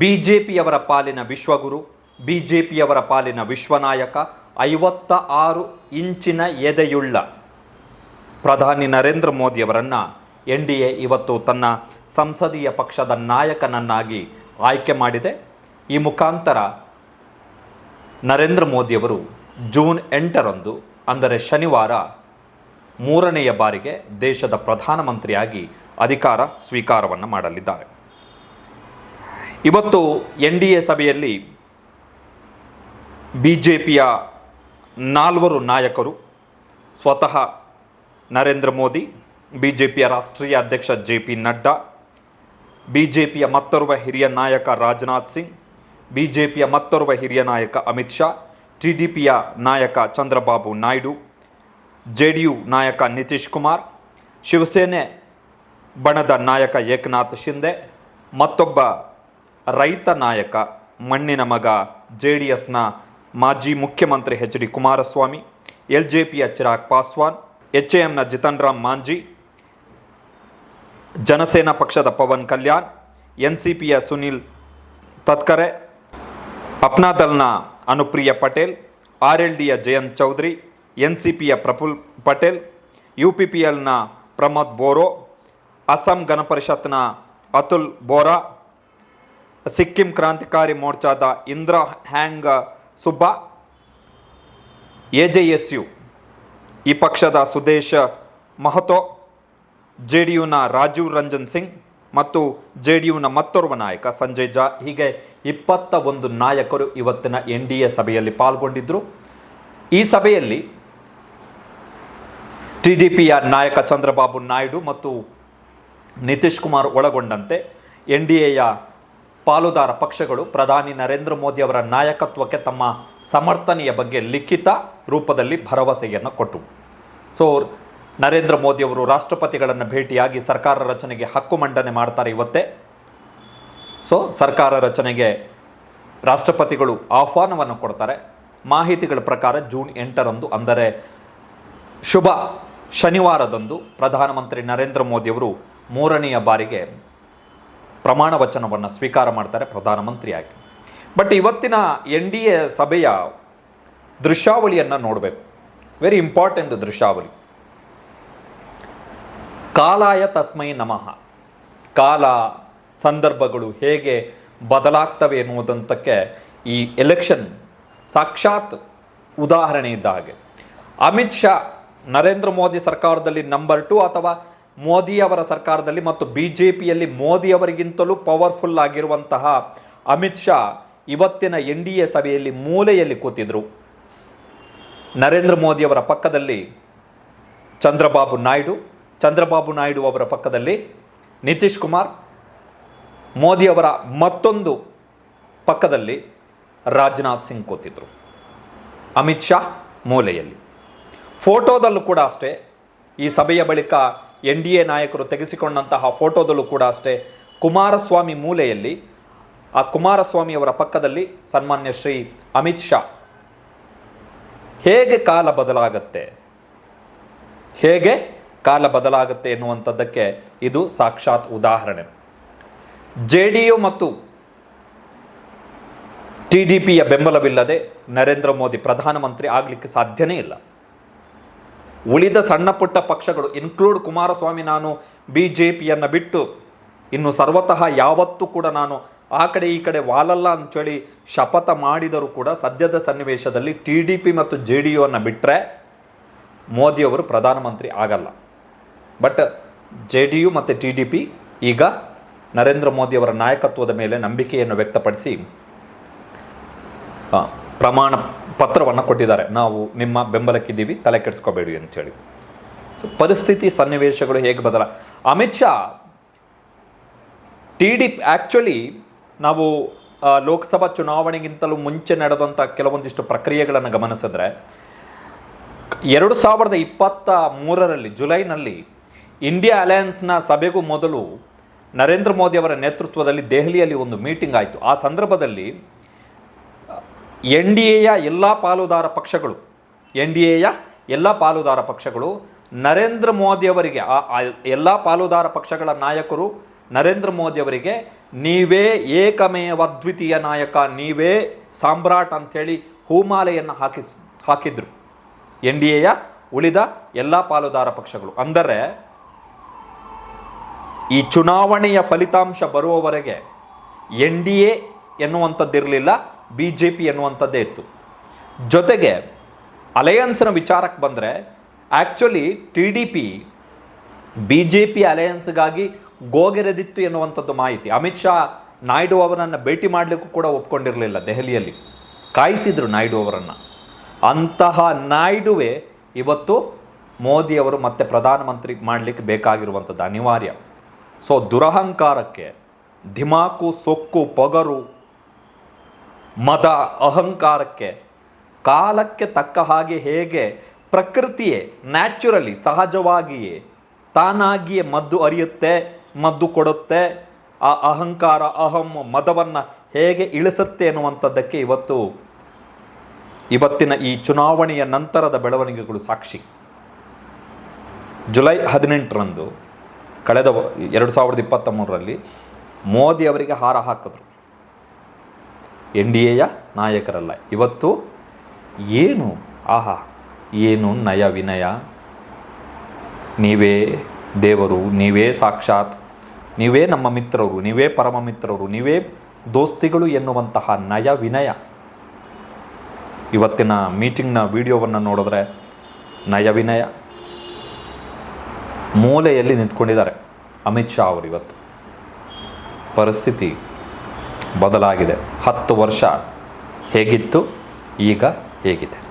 ಬಿಜೆಪಿಯವರ ಪಾಲಿನ ವಿಶ್ವಗುರು, ಬಿಜೆಪಿಯವರ ಪಾಲಿನ ವಿಶ್ವನಾಯಕ ಐವತ್ತ ಆರು ಇಂಚಿನ ಎದೆಯುಳ್ಳ ಪ್ರಧಾನಿ ನರೇಂದ್ರ ಮೋದಿಯವರನ್ನು ಎನ್ ಡಿ ಎ ಇವತ್ತು ತನ್ನ ಸಂಸದೀಯ ಪಕ್ಷದ ನಾಯಕನನ್ನಾಗಿ ಆಯ್ಕೆ ಮಾಡಿದೆ. ಈ ಮುಖಾಂತರ ನರೇಂದ್ರ ಮೋದಿಯವರು ಜೂನ್ ಎಂಟರಂದು, ಅಂದರೆ ಶನಿವಾರ, ಮೂರನೆಯ ಬಾರಿಗೆ ದೇಶದ ಪ್ರಧಾನಮಂತ್ರಿಯಾಗಿ ಅಧಿಕಾರ ಸ್ವೀಕಾರವನ್ನು ಮಾಡಲಿದ್ದಾರೆ. ಇವತ್ತು ಎನ್ ಡಿ ಎ ಸಭೆಯಲ್ಲಿ ಬಿ ಜೆ ಪಿಯ ನಾಲ್ವರು ನಾಯಕರು, ಸ್ವತಃ ನರೇಂದ್ರ ಮೋದಿ ಬಿ ಜೆ ಪಿಯ ರಾಷ್ಟ್ರೀಯ ಅಧ್ಯಕ್ಷ J P Nadda B J ಪಿಯ ಮತ್ತೊರ್ವ ಹಿರಿಯ ನಾಯಕ ರಾಜನಾಥ್ ಸಿಂಗ್ ಬಿ ಜೆ ಪಿಯ ಮತ್ತೊರ್ವ ಹಿರಿಯ ನಾಯಕ ಅಮಿತ್ ಶಾ, ಟಿ ಡಿ ಪಿಯ ನಾಯಕ Chandrababu Naidu, J D U ನಾಯಕ ನಿತೀಶ್ ಕುಮಾರ್, ಶಿವಸೇನೆ ಬಣದ ನಾಯಕ ಏಕನಾಥ್ ಶಿಂದೆ, ಮತ್ತೊಬ್ಬ ರೈತ ನಾಯಕ, ಮಣ್ಣಿನ ಮಗ, ಜೆ ಡಿ ಎಸ್ನ ಮಾಜಿ ಮುಖ್ಯಮಂತ್ರಿ H D Kumaraswamy, L J ಪಿಯ ಚಿರಾಗ್ ಪಾಸ್ವಾನ್, ಎಚ್ ಎ ಎಂನ ಜಿತನ್ ರಾಮ್ ಮಾಂಜಿ, ಜನಸೇನಾ ಪಕ್ಷದ ಪವನ್ ಕಲ್ಯಾಣ್, ಎನ್ ಸಿ ಪಿಯ ಸುನಿಲ್ ತತ್ಕರೆ ಅಪ್ನಾದಲ್ನ ಅನುಪ್ರಿಯ ಪಟೇಲ್, ಆರ್ ಎಲ್ ಡಿಯ ಜಯಂತ್ ಚೌಧರಿ, ಎನ್ ಸಿ ಪಿಯ Praful Patel, U P P ಎಲ್ನ Pramod Boro, Assam ಗಣಪರಿಷತ್ನ ಅತುಲ್ ಬೋರಾ ಸಿಕ್ಕಿಂ ಕ್ರಾಂತಿಕಾರಿ ಮೋರ್ಚಾದ Indra Hang Subba A J S U ಈ ಪಕ್ಷದ ಸುದೇಶ ಮಹತೋ ಜೆ ಡಿ ಯುನ ರಾಜೀವ್ ರಂಜನ್ ಸಿಂಗ್ ಮತ್ತು ಜೆ ಡಿ ಯುನ ಮತ್ತೋರ್ವ ನಾಯಕ ಸಂಜಯ್ ಜಾ, ಹೀಗೆ ಇಪ್ಪತ್ತ ಒಂದು ನಾಯಕರು ಇವತ್ತಿನ ಎನ್ ಡಿ ಎ ಸಭೆಯಲ್ಲಿ ಪಾಲ್ಗೊಂಡಿದ್ದರು ಈ ಸಭೆಯಲ್ಲಿ ಟಿ ಡಿ ಪಿಯ ನಾಯಕ ಚಂದ್ರಬಾಬು ನಾಯ್ಡು ಮತ್ತು ನಿತೀಶ್ ಕುಮಾರ್ ಒಳಗೊಂಡಂತೆ ಎನ್ ಡಿ ಎಯ ಪಾಲುದಾರ ಪಕ್ಷಗಳು ಪ್ರಧಾನಿ ನರೇಂದ್ರ ಮೋದಿ ಅವರ ನಾಯಕತ್ವಕ್ಕೆ ತಮ್ಮ ಸಮರ್ಥನೆಯ ಬಗ್ಗೆ ಲಿಖಿತ ರೂಪದಲ್ಲಿ ಭರವಸೆಯನ್ನು ಕೊಟ್ಟವು ಸೊ, ನರೇಂದ್ರ ಮೋದಿ ಅವರು ರಾಷ್ಟ್ರಪತಿಗಳನ್ನು ಭೇಟಿಯಾಗಿ ಸರ್ಕಾರ ರಚನೆಗೆ ಹಕ್ಕು ಮಂಡನೆ ಮಾಡ್ತಾರೆ ಇವತ್ತೇ. ಸೊ, ಸರ್ಕಾರ ರಚನೆಗೆ ರಾಷ್ಟ್ರಪತಿಗಳು ಆಹ್ವಾನವನ್ನು ಕೊಡ್ತಾರೆ. ಮಾಹಿತಿಗಳ ಪ್ರಕಾರ ಜೂನ್ ಎಂಟರಂದು, ಅಂದರೆ ಶುಭ ಶನಿವಾರದಂದು ಪ್ರಧಾನಮಂತ್ರಿ ನರೇಂದ್ರ ಮೋದಿಯವರು ಮೂರನೆಯ ಬಾರಿಗೆ ಪ್ರಮಾಣ ವಚನವನ್ನು ಸ್ವೀಕಾರ ಮಾಡ್ತಾರೆ ಪ್ರಧಾನಮಂತ್ರಿಯಾಗಿ. ಬಟ್ ಇವತ್ತಿನ ಎನ್ ಡಿ ಎ ಸಭೆಯ ದೃಶ್ಯಾವಳಿಯನ್ನು ನೋಡಬೇಕು. Very important ದೃಶ್ಯಾವಳಿ. ಕಾಲಾಯ ತಸ್ಮೈ ನಮಃ. ಕಾಲ ಸಂದರ್ಭಗಳು ಹೇಗೆ ಬದಲಾಗ್ತವೆ ಎನ್ನುವುದಂತಕ್ಕೆ ಈ ಎಲೆಕ್ಷನ್ ಸಾಕ್ಷಾತ್ ಉದಾಹರಣೆ ಇದ್ದ ಹಾಗೆ. ಅಮಿತ್ ಶಾ ನರೇಂದ್ರ ಮೋದಿ ಸರ್ಕಾರದಲ್ಲಿ ನಂಬರ್ ಟು ಅಥವಾ ಮೋದಿಯವರ ಸರ್ಕಾರದಲ್ಲಿ ಮತ್ತು ಬಿ ಜೆ ಪಿಯಲ್ಲಿ ಮೋದಿಯವರಿಗಿಂತಲೂ ಪವರ್ಫುಲ್ ಆಗಿರುವಂತಹ ಅಮಿತ್ ಶಾ ಇವತ್ತಿನ ಎನ್ ಡಿ ಎ ಸಭೆಯಲ್ಲಿ ಮೂಲೆಯಲ್ಲಿ ಕೂತಿದ್ರು. ನರೇಂದ್ರ ಮೋದಿಯವರ ಪಕ್ಕದಲ್ಲಿ ಚಂದ್ರಬಾಬು ನಾಯ್ಡು ಚಂದ್ರಬಾಬು ನಾಯ್ಡು ಅವರ ಪಕ್ಕದಲ್ಲಿ ನಿತೀಶ್ ಕುಮಾರ್ ಮೋದಿಯವರ ಮತ್ತೊಂದು ಪಕ್ಕದಲ್ಲಿ ರಾಜನಾಥ್ ಸಿಂಗ್ ಕೂತಿದ್ರು. ಅಮಿತ್ ಶಾ ಮೂಲೆಯಲ್ಲಿ. ಫೋಟೋದಲ್ಲೂ ಕೂಡ ಅಷ್ಟೇ ಈ ಸಭೆಯ ಬಳಿಕ ಎನ್ ಡಿ ಎ ನಾಯಕರು ತೆಗೆಸಿಕೊಂಡಂತಹ ಫೋಟೋದಲ್ಲೂ ಕೂಡ ಅಷ್ಟೇ ಕುಮಾರಸ್ವಾಮಿ ಮೂಲೆಯಲ್ಲಿ, ಆ ಕುಮಾರಸ್ವಾಮಿಯವರ ಪಕ್ಕದಲ್ಲಿ ಸನ್ಮಾನ್ಯ ಶ್ರೀ ಅಮಿತ್ ಶಾ. ಹೇಗೆ ಕಾಲ ಬದಲಾಗತ್ತೆ? ಹೇಗೆ ಕಾಲ ಬದಲಾಗುತ್ತೆ ಎನ್ನುವಂಥದ್ದಕ್ಕೆ ಇದು ಸಾಕ್ಷಾತ್ ಉದಾಹರಣೆ. ಜೆ ಯು ಮತ್ತು ಟಿ ಡಿ ಪಿಯ ಬೆಂಬಲವಿಲ್ಲದೆ ನರೇಂದ್ರ ಮೋದಿ ಪ್ರಧಾನಮಂತ್ರಿ ಆಗಲಿಕ್ಕೆ ಸಾಧ್ಯನೇ ಇಲ್ಲ. ಉಳಿದ ಸಣ್ಣ ಪುಟ್ಟ ಪಕ್ಷಗಳು ಇನ್ಕ್ಲೂಡ್ ಕುಮಾರಸ್ವಾಮಿ ನಾನು ಬಿ ಜೆ ಪಿಯನ್ನು ಬಿಟ್ಟು ಇನ್ನು ಸರ್ವತಃ ಯಾವತ್ತೂ ಕೂಡ ನಾನು ಆ ಕಡೆ ಈ ಕಡೆ ವಾಲಲ್ಲ ಅಂಥೇಳಿ ಶಪಥ ಮಾಡಿದರೂ ಕೂಡ ಸದ್ಯದ ಸನ್ನಿವೇಶದಲ್ಲಿ ಟಿ ಡಿ ಪಿ ಮತ್ತು ಜೆ ಡಿ ಯುವನ್ನು ಬಿಟ್ಟರೆ ಮೋದಿಯವರು ಪ್ರಧಾನಮಂತ್ರಿ ಆಗಲ್ಲ. ಬಟ್ ಜೆ ಡಿ ಯು ಮತ್ತು ಟಿ ಡಿ ಪಿ ಈಗ ನರೇಂದ್ರ ಮೋದಿಯವರ ನಾಯಕತ್ವದ ಮೇಲೆ ನಂಬಿಕೆಯನ್ನು ವ್ಯಕ್ತಪಡಿಸಿ ಪ್ರಮಾಣ ಪತ್ರವನ್ನು ಕೊಟ್ಟಿದ್ದಾರೆ. ನಾವು ನಿಮ್ಮ ಬೆಂಬಲಕ್ಕಿದ್ದೀವಿ, ತಲೆ ಕೆಡಿಸ್ಕೋಬೇಡಿ ಅಂತೇಳಿ. ಸೊ ಪರಿಸ್ಥಿತಿ ಸನ್ನಿವೇಶಗಳು ಹೇಗೆ ಬದಲ Amit Shah, T D actually ನಾವು ಲೋಕಸಭಾ ಚುನಾವಣೆಗಿಂತಲೂ ಮುಂಚೆ ನಡೆದಂಥ ಕೆಲವೊಂದಿಷ್ಟು ಪ್ರಕ್ರಿಯೆಗಳನ್ನು ಗಮನಿಸಿದ್ರೆ, ಎರಡು ಸಾವಿರದ ಇಪ್ಪತ್ತ ಮೂರರಲ್ಲಿ, ಜುಲೈನಲ್ಲಿ ಇಂಡಿಯಾ ಅಲಯನ್ಸ್ನ ಸಭೆಗೂ ಮೊದಲು ನರೇಂದ್ರ ಮೋದಿ ಅವರ ನೇತೃತ್ವದಲ್ಲಿ ದೆಹಲಿಯಲ್ಲಿ ಒಂದು ಮೀಟಿಂಗ್ ಆಯಿತು. ಆ ಸಂದರ್ಭದಲ್ಲಿ ಎನ್ ಡಿ ಎಯ ಎಲ್ಲ ಪಾಲುದಾರ ಪಕ್ಷಗಳು, ಎನ್ ಡಿ ಎಯ ಎಲ್ಲ ಪಾಲುದಾರ ಪಕ್ಷಗಳು, ನರೇಂದ್ರ ಮೋದಿ ಅವರಿಗೆ, ಆ ಎಲ್ಲ ಪಾಲುದಾರ ಪಕ್ಷಗಳ ನಾಯಕರು, ನರೇಂದ್ರ ಮೋದಿ ಅವರಿಗೆ ನೀವೇ ಏಕಮೇವ ದ್ವಿತೀಯ ನಾಯಕ, ನೀವೇ ಸಾಮ್ರಾಟ್ ಅಂಥೇಳಿ ಹೂಮಾಲೆಯನ್ನು ಹಾಕಿಸ್, ಹಾಕಿದ್ರು. ಎನ್ ಡಿ ಎಯ ಉಳಿದ ಎಲ್ಲ ಪಾಲುದಾರ ಪಕ್ಷಗಳು. ಅಂದರೆ ಈ ಚುನಾವಣೆಯ ಫಲಿತಾಂಶ ಬರುವವರೆಗೆ ಎನ್ ಡಿ ಎ ಎನ್ನುವಂಥದ್ದಿರಲಿಲ್ಲ ಬಿ ಜೆ ಪಿ ಎನ್ನುವಂಥದ್ದೇ ಇತ್ತು. ಜೊತೆಗೆ ಅಲಯನ್ಸ್ನ ವಿಚಾರಕ್ಕೆ ಬಂದರೆ actually T D P B J P ಅಲಯನ್ಸ್ಗಾಗಿ ಗೋಗೆರೆದಿತ್ತು ಎನ್ನುವಂಥದ್ದು ಮಾಹಿತಿ. ಅಮಿತ್ ಶಾ, ನಾಯ್ಡು ಅವರನ್ನು ಭೇಟಿ ಮಾಡಲಿಕ್ಕೂ ಕೂಡ ಒಪ್ಕೊಂಡಿರಲಿಲ್ಲ ದೆಹಲಿಯಲ್ಲಿ. ಕಾಯಿಸಿದ್ರು ನಾಯ್ಡು ಅವರನ್ನು. ಅಂತಹ ನಾಯ್ಡುವೆ ಇವತ್ತು ಮೋದಿಯವರು ಮತ್ತೆ ಪ್ರಧಾನಮಂತ್ರಿ ಮಾಡಲಿಕ್ಕೆ ಬೇಕಾಗಿರುವಂಥದ್ದು ಅನಿವಾರ್ಯ. ಸೊ ದುರಹಂಕಾರಕ್ಕೆ ಧಿಮಾಕು ಸೊಕ್ಕು ಪೊಗರು ಮದ ಅಹಂಕಾರಕ್ಕೆ, ಕಾಲಕ್ಕೆ ತಕ್ಕ ಹಾಗೆ ಹೇಗೆ ಪ್ರಕೃತಿಯೇ ನ್ಯಾಚುರಲಿ ಸಹಜವಾಗಿಯೇ ತಾನಾಗಿಯೇ ಮದ್ದು ಅರಿಯುತ್ತೆ, ಮದ್ದು ಕೊಡುತ್ತೆ, ಆ ಅಹಂಕಾರ, ಅಹಂ, ಮದವನ್ನು ಹೇಗೆ ಇಳಿಸುತ್ತೆ ಅನ್ನುವಂಥದ್ದಕ್ಕೆ ಇವತ್ತು ಇವತ್ತಿನ ಈ ಚುನಾವಣೆಯ ನಂತರದ ಬೆಳವಣಿಗೆಗಳು ಸಾಕ್ಷಿ. ಜುಲೈ ಹದಿನೆಂಟರಂದು, ಕಳೆದ ಎರಡು ಸಾವಿರದ ಇಪ್ಪತ್ತ ಮೂರರಲ್ಲಿ ಮೋದಿ ಅವರಿಗೆ ಹಾರ ಹಾಕಿದ್ರು. ಎನ್ ಡಿ ಎಯ ನಾಯಕರಲ್ಲ. ಇವತ್ತು ಏನು? ಆಹಾ, ಏನು ನಯ ವಿನಯ? ನೀವೇ ದೇವರು, ನೀವೇ ಸಾಕ್ಷಾತ್, ನೀವೇ ನಮ್ಮ ಮಿತ್ರರು, ನೀವೇ ಪರಮ ಮಿತ್ರರು, ನೀವೇ ದೋಸ್ತಿಗಳು ಎನ್ನುವಂತಹ ನಯ ವಿನಯ. ಇವತ್ತಿನ ಮೀಟಿಂಗ್ನ ವಿಡಿಯೋವನ್ನು ನೋಡಿದ್ರೆ ನಯ ವಿನಯ. ಮೂಲೆಯಲ್ಲಿ ನಿಂತ್ಕೊಂಡಿದ್ದಾರೆ ಅಮಿತ್ ಶಾ ಅವರು ಇವತ್ತು. ಪರಿಸ್ಥಿತಿ ಬದಲಾಗಿದೆ. ಹತ್ತು ವರ್ಷ ಹೇಗಿತ್ತು? ಈಗ ಹೇಗಿದೆ?